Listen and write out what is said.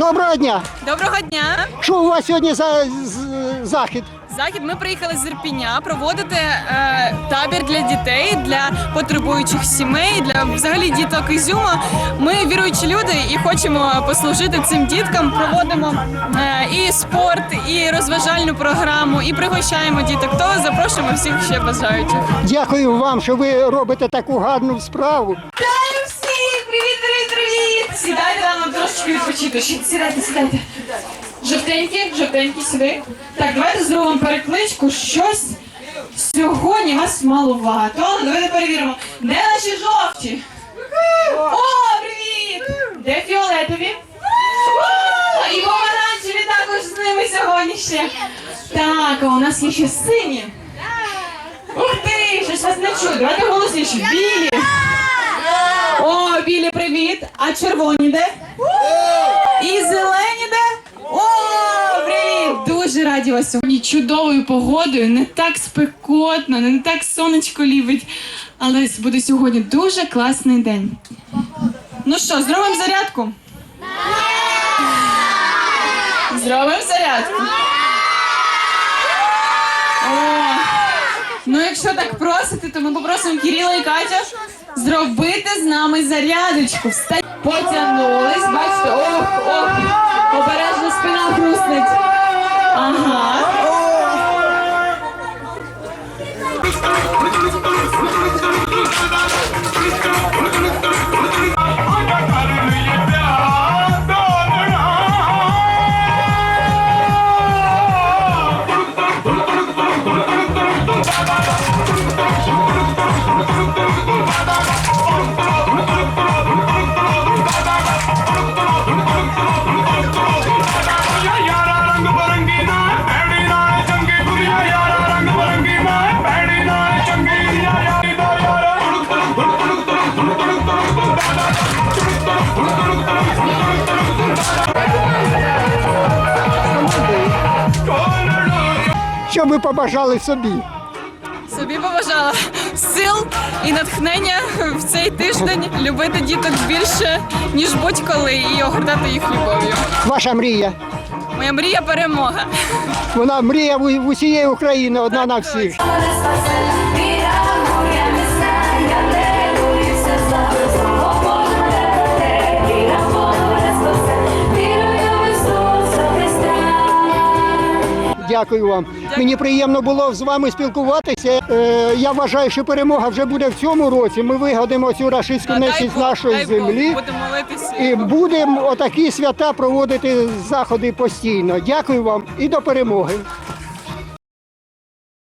Доброго дня! Доброго дня! Що у вас сьогодні за з- захід? Захід ми приїхали з Ірпіня проводити е, табір для дітей, для потребуючих сімей, для взагалі діток Ізюма. Ми віруючі люди і хочемо послужити цим діткам. Проводимо е, і спорт, і розважальну програму, і пригощаємо діток. То запрошуємо всіх ще бажаючих. Дякую вам, що ви робите таку гарну справу. Відпочити. Сідайте, сідайте. Жовтенькі, жовтенькі сюди. Так, давайте зробимо перекличку. Щось сьогодні вас малувато. Давайте перевіримо. Де наші жовті? О, привіт! Де фіолетові? О, І помаранчеві також з ними сьогодні ще. Так, а у нас є ще сині. Ух ти, щось вас не чую. Давайте голосніше. Білі. О, білі, привіт. А червоні де? І зелені де? О, привіт! Дуже раді вас сьогодні чудовою погодою. Не так спекотно, не так сонечко лівить. Але буде сьогодні дуже класний день. Ну що, зробимо зарядку? Зробимо зарядку. О, Ну, якщо так просите, то ми попросимо Кирила і Катя зробити з нами зарядочку. Встань. Потягнулись, бачите, ох, ох, обережно спина хрустнеть. Що ви побажали собі? Собі побажала сил і натхнення в цей тиждень любити діток більше, ніж будь-коли, і огортати їх любов'ю. Ваша мрія. Моя мрія перемога. Вона мрія в в усієї України, одна на всіх. Дякую вам. Мені приємно було з вами спілкуватися. Е, я вважаю, що перемога вже буде в цьому році. Ми вигадимо цю рашистську нечість з нашої землі. Будемо молитися. І будемо отакі свята проводити заходи постійно. Дякую вам і до перемоги.